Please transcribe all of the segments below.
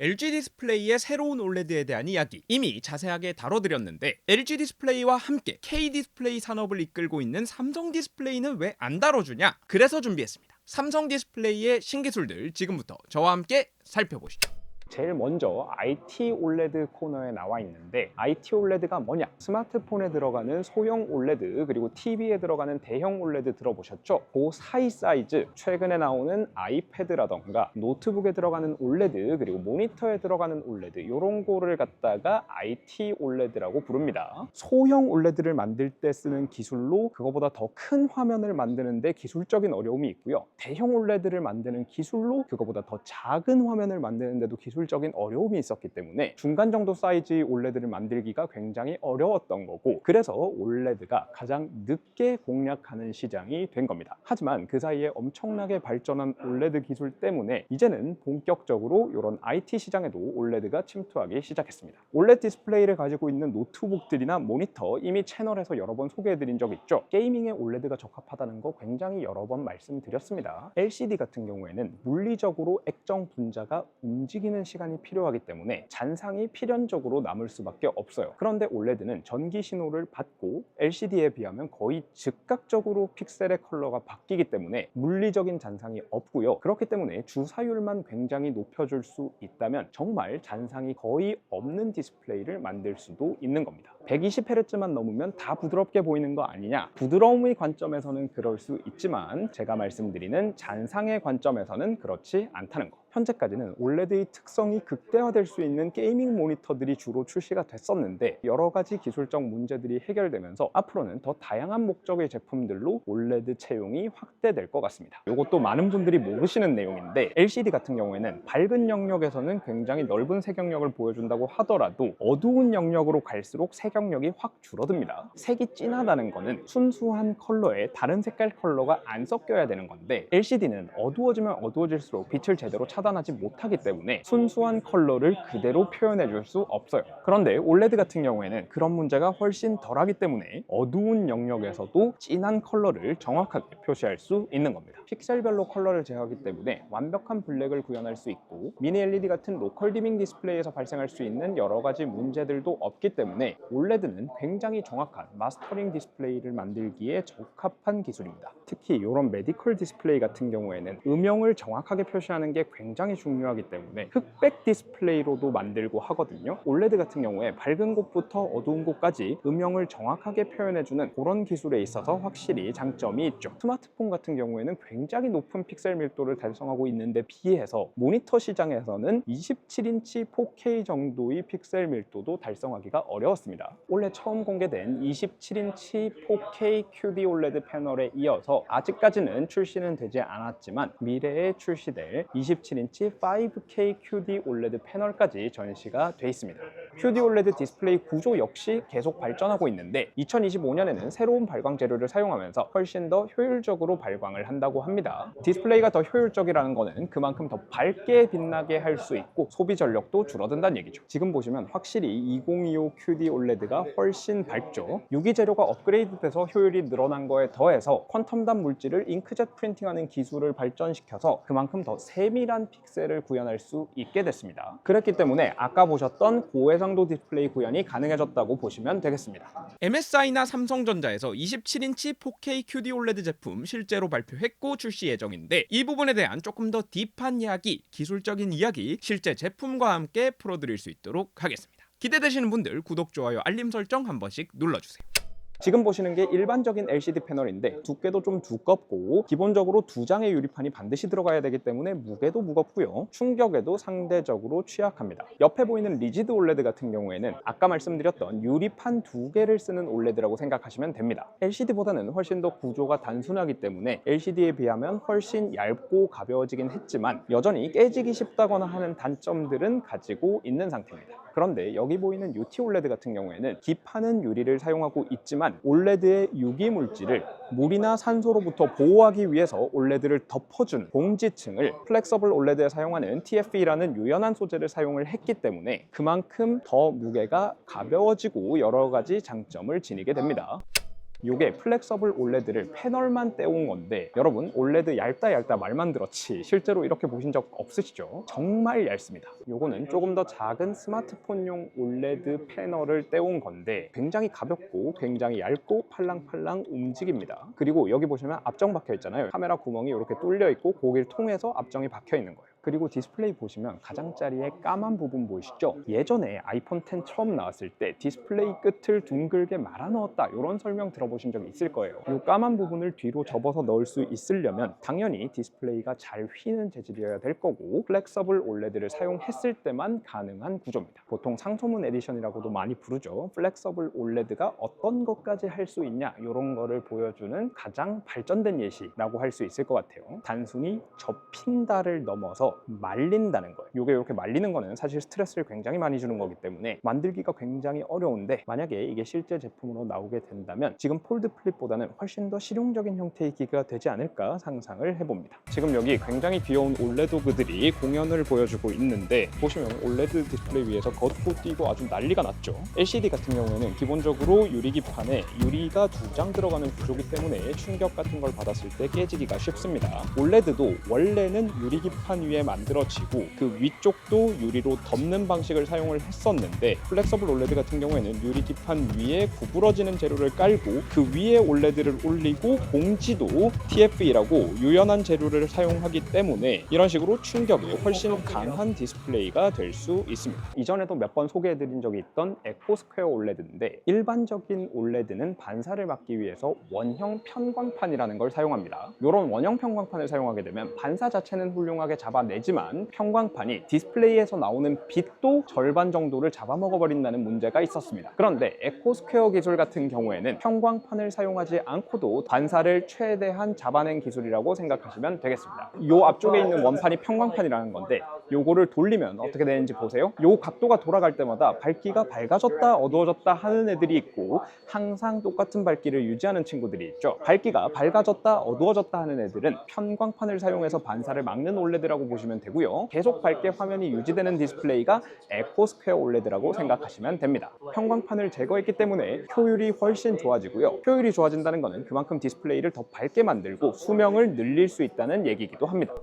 LG 디스플레이의 새로운 OLED에 대한 이야기 이미 자세하게 다뤄드렸는데 LG 디스플레이와 함께 K 디스플레이 산업을 이끌고 있는 삼성 디스플레이는 왜 안 다뤄주냐? 그래서 준비했습니다. 삼성 디스플레이의 신기술들 지금부터 저와 함께 살펴보시죠. 제일 먼저 IT OLED 코너에 나와 있는데 IT OLED가 뭐냐? 스마트폰에 들어가는 소형 OLED 그리고 TV에 들어가는 대형 OLED 들어보셨죠? 그 사이 사이즈 최근에 나오는 아이패드라던가 노트북에 들어가는 OLED 그리고 모니터에 들어가는 OLED 이런 거를 갖다가 IT OLED라고 부릅니다. 소형 OLED를 만들 때 쓰는 기술로 그거보다 더 큰 화면을 만드는데 기술적인 어려움이 있고요. 대형 OLED를 만드는 기술로 그거보다 더 작은 화면을 만드는데도 기술 적인 어려움이 있었기 때문에 중간 정도 사이즈의 OLED를 만들기가 굉장히 어려웠던 거고 그래서 OLED가 가장 늦게 공략하는 시장이 된 겁니다. 하지만 그 사이에 엄청나게 발전한 OLED 기술 때문에 이제는 본격적으로 이런 IT 시장에도 OLED가 침투하기 시작했습니다. OLED 디스플레이를 가지고 있는 노트북들이나 모니터 이미 채널에서 여러 번 소개해드린 적 있죠. 게이밍에 OLED가 적합하다는 거 굉장히 여러 번 말씀드렸습니다. LCD 같은 경우에는 물리적으로 액정 분자가 움직이는 시간이 필요하기 때문에 잔상이 필연적으로 남을 수밖에 없어요. 그런데 OLED는 전기 신호를 받고 LCD에 비하면 거의 즉각적으로 픽셀의 컬러가 바뀌기 때문에 물리적인 잔상이 없고요. 그렇기 때문에 주사율만 굉장히 높여줄 수 있다면 정말 잔상이 거의 없는 디스플레이를 만들 수도 있는 겁니다. 120Hz만 넘으면 다 부드럽게 보이는 거 아니냐? 부드러움의 관점에서는 그럴 수 있지만 제가 말씀드리는 잔상의 관점에서는 그렇지 않다는 거. 현재까지는 OLED의 특성이 극대화될 수 있는 게이밍 모니터들이 주로 출시가 됐었는데 여러 가지 기술적 문제들이 해결되면서 앞으로는 더 다양한 목적의 제품들로 OLED 채용이 확대될 것 같습니다. 이것도 많은 분들이 모르시는 내용인데 LCD 같은 경우에는 밝은 영역에서는 굉장히 넓은 색영역을 보여준다고 하더라도 어두운 영역으로 갈수록 색영역이 확 줄어듭니다. 색이 진하다는 거는 순수한 컬러에 다른 색깔 컬러가 안 섞여야 되는 건데 LCD는 어두워지면 어두워질수록 빛을 제대로 차단하지 못하기 때문에 순수한 컬러를 그대로 표현해 줄 수 없어요. 그런데 OLED 같은 경우에는 그런 문제가 훨씬 덜하기 때문에 어두운 영역에서도 진한 컬러를 정확하게 표시할 수 있는 겁니다. 픽셀별로 컬러를 제어하기 때문에 완벽한 블랙을 구현할 수 있고 미니 LED 같은 로컬 디밍 디스플레이에서 발생할 수 있는 여러 가지 문제들도 없기 때문에 OLED는 굉장히 정확한 마스터링 디스플레이를 만들기에 적합한 기술입니다. 특히 이런 메디컬 디스플레이 같은 경우에는 음영을 정확하게 표시하는 게 굉장히 중요하기 때문에 흑백 디스플레이로도 만들고 하거든요. OLED 같은 경우에 밝은 곳부터 어두운 곳까지 음영을 정확하게 표현해주는 그런 기술에 있어서 확실히 장점이 있죠. 스마트폰 같은 경우에는 굉장히 높은 픽셀 밀도를 달성하고 있는데 비해서 모니터 시장에서는 27인치 4K 정도의 픽셀 밀도도 달성하기가 어려웠습니다. 올해 처음 공개된 27인치 4K QD OLED 패널에 이어서 아직까지는 출시는 되지 않았지만 미래에 출시될 27 인치 5K QD OLED 패널까지 전시가 돼 있습니다. QD OLED 디스플레이 구조 역시 계속 발전하고 있는데 2025년에는 새로운 발광 재료를 사용하면서 훨씬 더 효율적으로 발광을 한다고 합니다. 디스플레이가 더 효율적이라는 거는 그만큼 더 밝게 빛나게 할 수 있고 소비 전력도 줄어든다는 얘기죠. 지금 보시면 확실히 2025 QD OLED가 훨씬 밝죠. 유기 재료가 업그레이드돼서 효율이 늘어난 거에 더해서 퀀텀단 물질을 잉크젯 프린팅하는 기술을 발전시켜서 그만큼 더 세밀한 픽셀을 구현할 수 있게 됐습니다. 그랬기 때문에 아까 보셨던 고해상 도 디스플레이 구현이 가능해졌다고 보시면 되겠습니다. MSI나 삼성전자에서 27인치 4K QD OLED 제품 실제로 발표했고 출시 예정인데 이 부분에 대한 조금 더 딥한 이야기, 기술적인 이야기 실제 제품과 함께 풀어드릴 수 있도록 하겠습니다. 기대되시는 분들 구독, 좋아요, 알림 설정 한 번씩 눌러주세요. 지금 보시는 게 일반적인 LCD 패널인데 두께도 좀 두껍고 기본적으로 두 장의 유리판이 반드시 들어가야 되기 때문에 무게도 무겁고요. 충격에도 상대적으로 취약합니다. 옆에 보이는 리지드 OLED 같은 경우에는 아까 말씀드렸던 유리판 두 개를 쓰는 OLED라고 생각하시면 됩니다. LCD보다는 훨씬 더 구조가 단순하기 때문에 LCD에 비하면 훨씬 얇고 가벼워지긴 했지만 여전히 깨지기 쉽다거나 하는 단점들은 가지고 있는 상태입니다 그런데 여기 보이는 UT OLED 같은 경우에는 기파는 유리를 사용하고 있지만 OLED의 유기 물질을 물이나 산소로부터 보호하기 위해서 OLED를 덮어준 봉지층을 플렉서블 OLED에 사용하는 TFE라는 유연한 소재를 사용을 했기 때문에 그만큼 더 무게가 가벼워지고 여러 가지 장점을 지니게 됩니다. 이게 플렉서블 올레드를 패널만 떼온 건데 여러분 올레드 얇다 얇다 말만 들었지 실제로 이렇게 보신 적 없으시죠? 정말 얇습니다. 요거는 조금 더 작은 스마트폰용 올레드 패널을 떼온 건데 굉장히 가볍고 굉장히 얇고 팔랑팔랑 움직입니다. 그리고 여기 보시면 앞정 박혀 있잖아요. 카메라 구멍이 이렇게 뚫려 있고 거기를 통해서 앞정이 박혀 있는 거예요. 그리고 디스플레이 보시면 가장자리에 까만 부분 보이시죠? 예전에 아이폰 10 처음 나왔을 때 디스플레이 끝을 둥글게 말아 넣었다 이런 설명 들어보신 적 있을 거예요. 이 까만 부분을 뒤로 접어서 넣을 수 있으려면 당연히 디스플레이가 잘 휘는 재질이어야 될 거고 플렉서블 올레드를 사용했을 때만 가능한 구조입니다. 보통 상소문 에디션이라고도 많이 부르죠. 플렉서블 올레드가 어떤 것까지 할 수 있냐 이런 거를 보여주는 가장 발전된 예시라고 할 수 있을 것 같아요. 단순히 접힌다를 넘 말린다는 거예요. 이게 이렇게 말리는 거는 사실 스트레스를 굉장히 많이 주는 거기 때문에 만들기가 굉장히 어려운데 만약에 이게 실제 제품으로 나오게 된다면 지금 폴드 플립보다는 훨씬 더 실용적인 형태의 기기가 되지 않을까 상상을 해봅니다. 지금 여기 굉장히 귀여운 올레 도그들이 공연을 보여주고 있는데 보시면 올레드 디스플레이 위에서 걷고 뛰고 아주 난리가 났죠. LCD 같은 경우에는 기본적으로 유리기판에 유리가 두 장 들어가는 구조기 때문에 충격 같은 걸 받았을 때 깨지기가 쉽습니다. 올레드도 원래는 유리기판 위에 만들어지고 그 위쪽도 유리로 덮는 방식을 사용을 했었는데 플렉서블 올레드 같은 경우에는 유리 기판 위에 구부러지는 재료를 깔고 그 위에 올레드를 올리고 봉지도 TFE라고 유연한 재료를 사용하기 때문에 이런 식으로 충격이 훨씬 강한 디스플레이가 될 수 있습니다. 이전에도 몇 번 소개해드린 적이 있던 에코스퀘어 올레드인데 일반적인 올레드는 반사를 막기 위해서 원형 편광판이라는 걸 사용합니다. 이런 원형 편광판을 사용하게 되면 반사 자체는 훌륭하게 잡아 내지만 편광판이 디스플레이에서 나오는 빛도 절반 정도를 잡아먹어버린다는 문제가 있었습니다. 그런데 에코스퀘어 기술 같은 경우에는 편광판을 사용하지 않고도 반사를 최대한 잡아낸 기술이라고 생각하시면 되겠습니다. 이 앞쪽에 있는 원판이 편광판이라는 건데 요거를 돌리면 어떻게 되는지 보세요. 요 각도가 돌아갈 때마다 밝기가 밝아졌다 어두워졌다 하는 애들이 있고 항상 똑같은 밝기를 유지하는 친구들이 있죠. 밝기가 밝아졌다 어두워졌다 하는 애들은 편광판을 사용해서 반사를 막는 올레드라고 보시면 되고요. 계속 밝게 화면이 유지되는 디스플레이가 에코스퀘어 올레드라고 생각하시면 됩니다. 편광판을 제거했기 때문에 효율이 훨씬 좋아지고요. 효율이 좋아진다는 것은 그만큼 디스플레이를 더 밝게 만들고 수명을 늘릴 수 있다는 얘기이기도 합니다.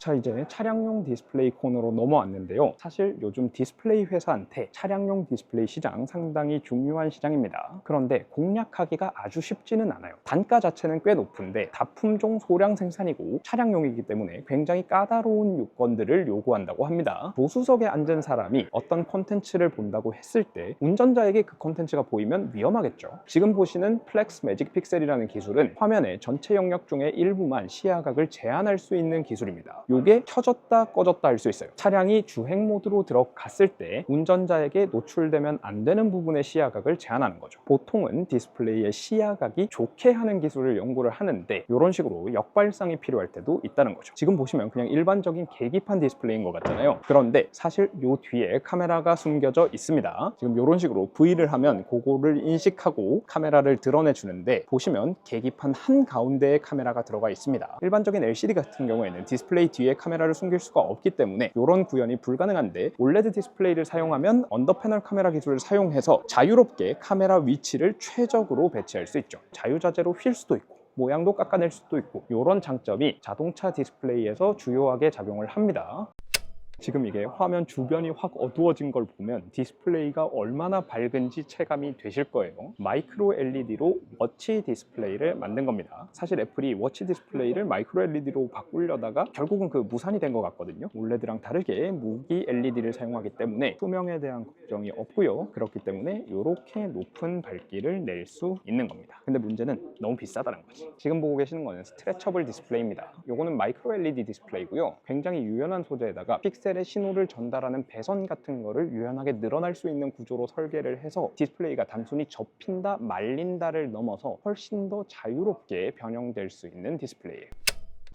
자 이제 차량용 디스플레이 코너로 넘어왔는데요. 사실 요즘 디스플레이 회사한테 차량용 디스플레이 시장 상당히 중요한 시장입니다. 그런데 공략하기가 아주 쉽지는 않아요. 단가 자체는 꽤 높은데 다품종 소량 생산이고 차량용이기 때문에 굉장히 까다로운 요건들을 요구한다고 합니다. 조수석에 앉은 사람이 어떤 콘텐츠를 본다고 했을 때 운전자에게 그 콘텐츠가 보이면 위험하겠죠. 지금 보시는 플렉스 매직 픽셀이라는 기술은 화면의 전체 영역 중에 일부만 시야각을 제한할 수 있는 기술입니다 요게 켜졌다 꺼졌다 할 수 있어요. 차량이 주행 모드로 들어갔을 때 운전자에게 노출되면 안 되는 부분의 시야각을 제한하는 거죠. 보통은 디스플레이의 시야각이 좋게 하는 기술을 연구를 하는데 이런 식으로 역발상이 필요할 때도 있다는 거죠. 지금 보시면 그냥 일반적인 계기판 디스플레이인 것 같잖아요. 그런데 사실 요 뒤에 카메라가 숨겨져 있습니다. 지금 이런 식으로 V를 하면 그거를 인식하고 카메라를 드러내 주는데 보시면 계기판 한 가운데에 카메라가 들어가 있습니다. 일반적인 LCD 같은 경우에는 디스플레이 뒤에 카메라를 숨길 수가 없기 때문에 이런 구현이 불가능한데 올레드 디스플레이를 사용하면 언더 패널 카메라 기술을 사용해서 자유롭게 카메라 위치를 최적으로 배치할 수 있죠. 자유자재로 휠 수도 있고 모양도 깎아낼 수도 있고 이런 장점이 자동차 디스플레이에서 주요하게 작용을 합니다. 지금 이게 화면 주변이 확 어두워진 걸 보면 디스플레이가 얼마나 밝은지 체감이 되실 거예요. 마이크로 LED로 워치 디스플레이를 만든 겁니다. 사실 애플이 워치 디스플레이를 마이크로 LED로 바꾸려다가 결국은 그 무산이 된 것 같거든요. 올레드랑 다르게 무기 LED를 사용하기 때문에 수명에 대한 걱정이 없고요. 그렇기 때문에 이렇게 높은 밝기를 낼 수 있는 겁니다. 근데 문제는 너무 비싸다는 거지. 지금 보고 계시는 거는 스트레쳐블 디스플레이입니다. 요거는 마이크로 LED 디스플레이고요. 굉장히 유연한 소재에다가 픽셀 의 신호를 전달하는 배선 같은 거를 유연하게 늘어날 수 있는 구조로 설계를 해서 디스플레이가 단순히 접힌다, 말린다를 넘어서 훨씬 더 자유롭게 변형될 수 있는 디스플레이예요.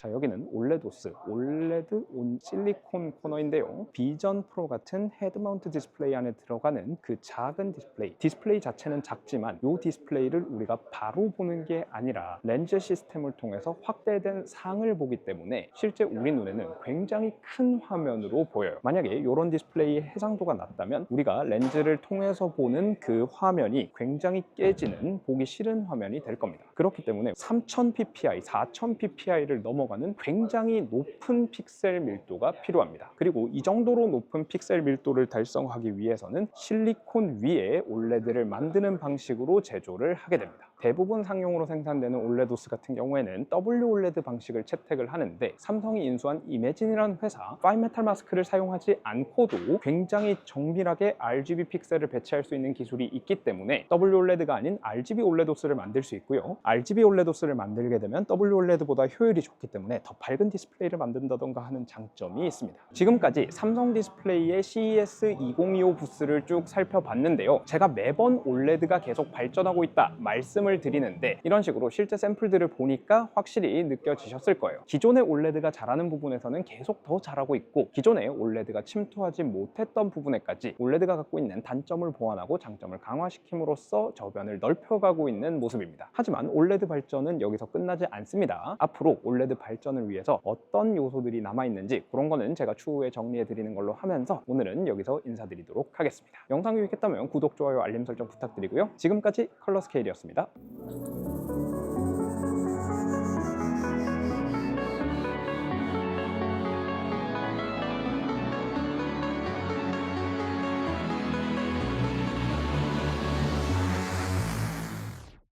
자 여기는 올레도스 올레드 온 실리콘 코너인데요. 비전 프로 같은 헤드 마운트 디스플레이 안에 들어가는 그 작은 디스플레이. 디스플레이 자체는 작지만 이 디스플레이를 우리가 바로 보는 게 아니라 렌즈 시스템을 통해서 확대된 상을 보기 때문에 실제 우리 눈에는 굉장히 큰 화면으로 보여요. 만약에 이런 디스플레이의 해상도가 낮다면 우리가 렌즈를 통해서 보는 그 화면이 굉장히 깨지는 보기 싫은 화면이 될 겁니다. 그렇기 때문에 3000 ppi, 4000 ppi를 넘어가 는 굉장히 높은 픽셀 밀도가 필요합니다. 그리고 이 정도로 높은 픽셀 밀도를 달성하기 위해서는 실리콘 위에 올레드를 만드는 방식으로 제조를 하게 됩니다. 대부분 상용으로 생산되는 올레도스 같은 경우에는 W 올레드 방식을 채택을 하는데 삼성이 인수한 이매진이라는 회사 파이메탈 마스크를 사용하지 않고도 굉장히 정밀하게 RGB 픽셀을 배치할 수 있는 기술이 있기 때문에 W 올레드가 아닌 RGB 올레도스를 만들 수 있고요. RGB 올레도스를 만들게 되면 W 올레드보다 효율이 좋기 때문에 더 밝은 디스플레이를 만든다던가 하는 장점이 있습니다. 지금까지 삼성 디스플레이의 CES 2025 부스를 쭉 살펴봤는데요. 제가 매번 올레드가 계속 발전하고 있다 말씀 을 드리는데 이런 식으로 실제 샘플들을 보니까 확실히 느껴지셨을 거예요. 기존의 올레드가 잘하는 부분에서는 계속 더 잘하고 있고 기존의 올레드가 침투하지 못했던 부분에까지 올레드가 갖고 있는 단점을 보완하고 장점을 강화시킴으로써 저변을 넓혀가고 있는 모습입니다. 하지만 올레드 발전은 여기서 끝나지 않습니다. 앞으로 올레드 발전을 위해서 어떤 요소들이 남아있는지 그런 거는 제가 추후에 정리해 드리는 걸로 하면서 오늘은 여기서 인사드리도록 하겠습니다. 영상이 유익했다면 구독, 좋아요, 알림 설정 부탁드리고요. 지금까지 컬러 스케일이었습니다. out.